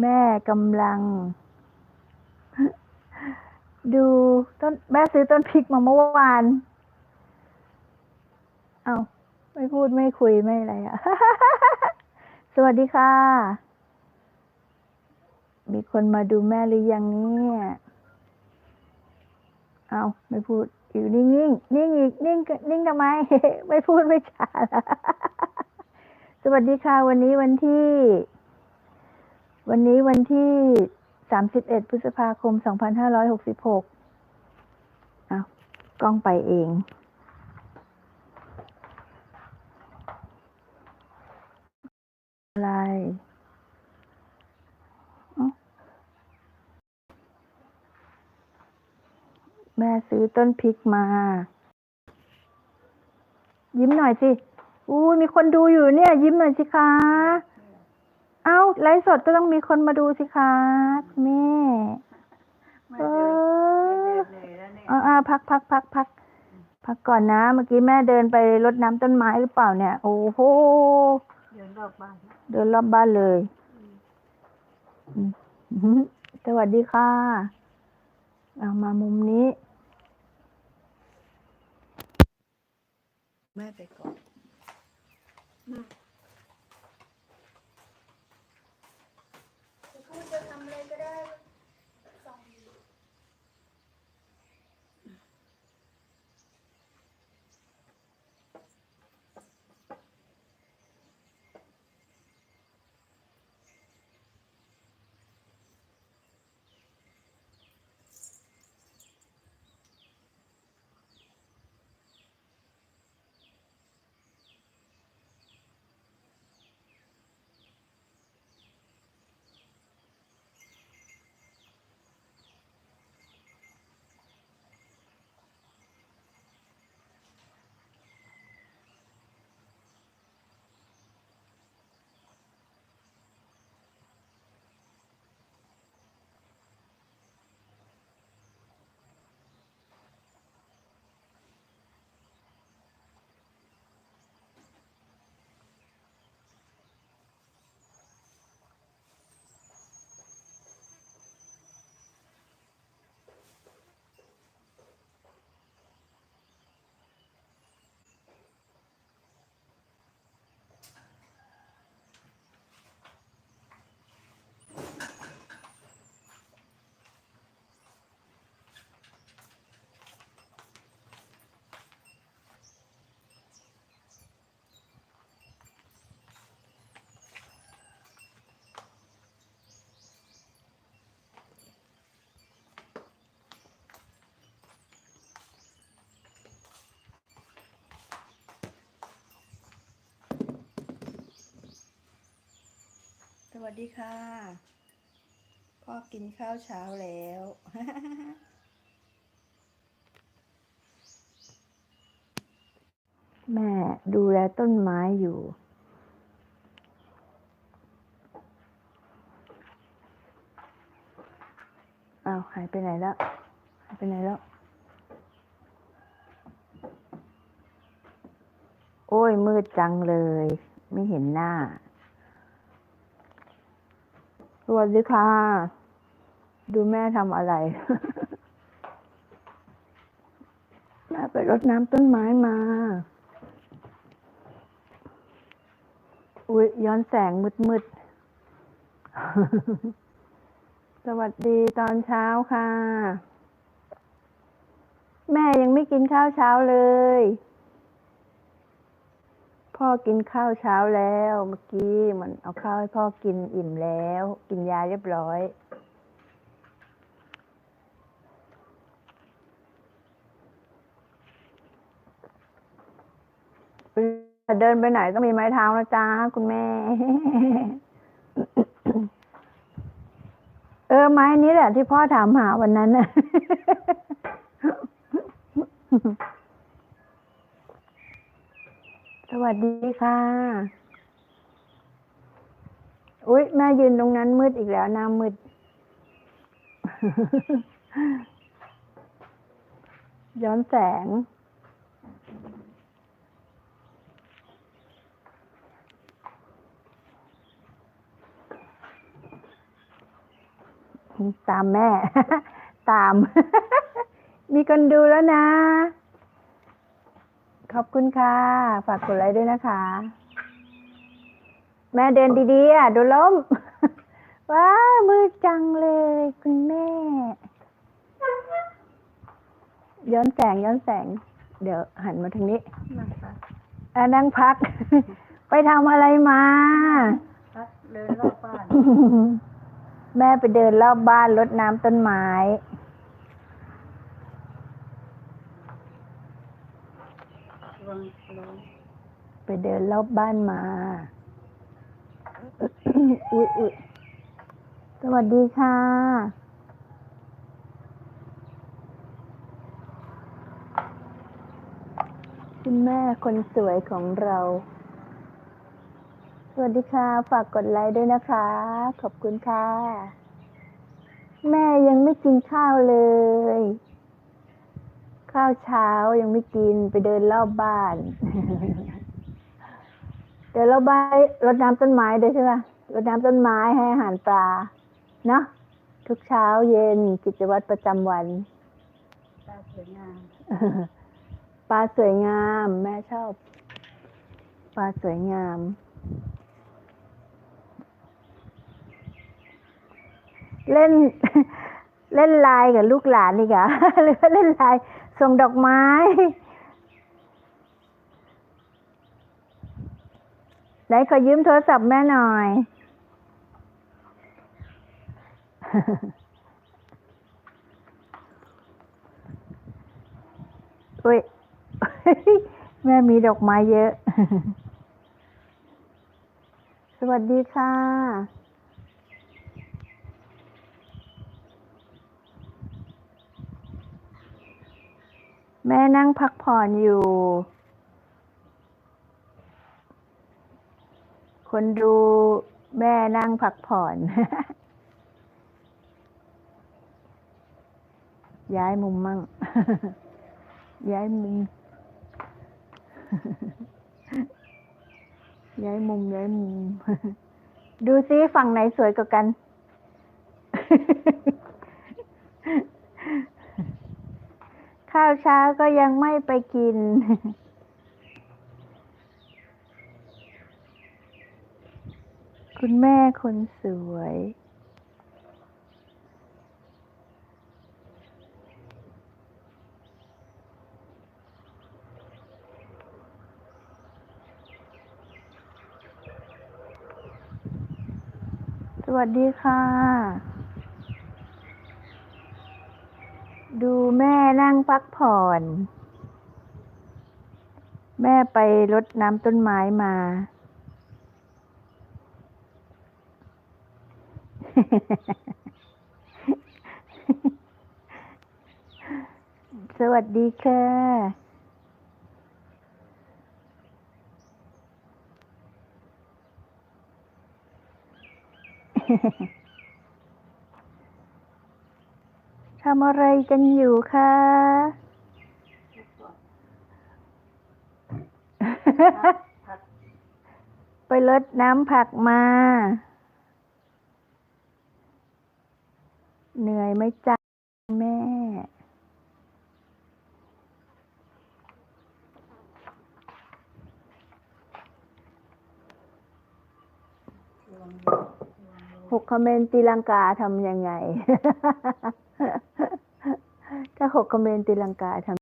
แม่กำลัง ดูต้นแม่ซื้อต้นพริกมาเมื่อวาน เอาไม่พูดไม่คุยไม่อะไรอะสวัสดีค่ะ มีคนมาดูแม่หรือยังเนี่ย เอาไม่พูดอยู่นิ่งๆนิ่งอีกนิ่งก็นิ่งทำไม ไม่พูดไม่จาละสวัสดีค่ะวันนี้วันที่ วันนี้วันที่ 31 พฤษภาคม 2566เอากล้องไปเอง อะไรแม่ซื้อต้นพริกมา ยิ้มหน่อยสิอู้ยมีคนดูอยู่เนี่ย ยิ้มหน่อยสิคะ อ้าไลฟ์สดก็ต้องมีคนมาดูสิคะแม่เออเอาเอาพักพักพักพักพักก่อนนะ เมื่อกี้แม่เดินไปรดน้ำต้นไม้หรือเปล่าเนี่ย โอ้โหเดินรอบบ้านเดินรอบบ้านเลยอืมอื้อหือสวัสดีค่ะเอามามุมนี้ แม่ไปก่อน स्कूल तो हम लेकर आए วัสดีค่ะ พ่อกินข้าวเช้าแล้ว แม่ดูแลต้นไม้อยู่ อ้าวหายไปไหนแล้ว หายไปไหนแล้ว โอ้ยมืดจังเลย ไม่เห็นหน้า วัสดีค่ะ ดูแม่ทำอะไร แม่ไปรดน้ำต้นไม้มา อุ๊ยย้อนแสงมืดๆสวัสดีตอนเช้าค่ะ แม่ยังไม่กินข้าวเช้าเลย พ่อกินข้าวเช้าแล้วเมื่อกี้มันเอาข้าวให้พ่อกินอิ่มแล้ว กินยาเรียบร้อยเดินไปไหนต้องมีไม้เท้านะจ๊ะคุณแม่ เออไม้นี้แหละที่พ่อถามหาวันนั้นน่ะ ส วัสดีค่ะ อุ๊ยแม่ยืนตรงนั้นมืดอีกแล้วหน้ามืด ย้อนแสง ตามแม่ ตาม มีคนดูแล้วนะ ขอบคุณค่ะ ฝากกดไลค์ด้วยนะคะ แม่เดินดีๆอะดูล้ม ว้ามือจังเลย คุณแม่ ย้อนแสงย้อนแสง เดี๋ยวหันมาทางนี้นั่งพักอะนั่งพัก ไปทำอะไรมาพักเดินรอบบ้าน แม่ไปเดินรอบบ้านรดน้ำต้นไม้ ลงลงไปเดินรอบบ้านมา อุ๊ยอุ๊ยสวัสดีค่ะ คุณแม่คนสวยของเรา สวัสดีค่ะ ฝากกดไลค์ด้วยนะคะ ขอบคุณค่ะ แม่ยังไม่กินข้าวเลย ข้าวเช้ายังไม่กินไปเดินรอบบ้าน เดี๋ยวเราไปรดน้ำต้นไม้ด้วยใช่ไหมรดน้ำต้นไม้ให้อาหารปลาเนาะทุกเช้าเย็นกิจวัตรประจำวันตาสวยงามปลาสวยงาม แม่ชอบ ปลาสวยงามเล่นเล่นไลายกับลูกหลานนี่กะหรือว่าเล่นไลาย ส่งดอกไม้ ไหนขอยืมโทรศัพท์แม่หน่อย อุ้ย แม่มีดอกไม้เยอะ สวัสดีค่ะ นั่งพักผ่อนอยู่ คนดูแม่นั่งพักผ่อน ย้ายมุมมั่ง ย้ายมุม ย้ายมุม ย้ายมุม ดูซิฝั่งไหนสวยกว่ากัน ข้าวเช้าก็ยังไม่ไปกิน คุณแม่คนสวย สวัสดีค่ะ ดูแม่นั่งพักผ่อน แม่ไปรดน้ำต้นไม้มา สวัสดีค่ะ ทำอะไรกันอยู่คะพักไปรดน้ำผักมา เหนื่อยไหมจ๊ะแม่ลงหกคอมเมนต์ตีลังกาทำยังไง ถ้าหกคอมเมนต์ตีลังกาทำ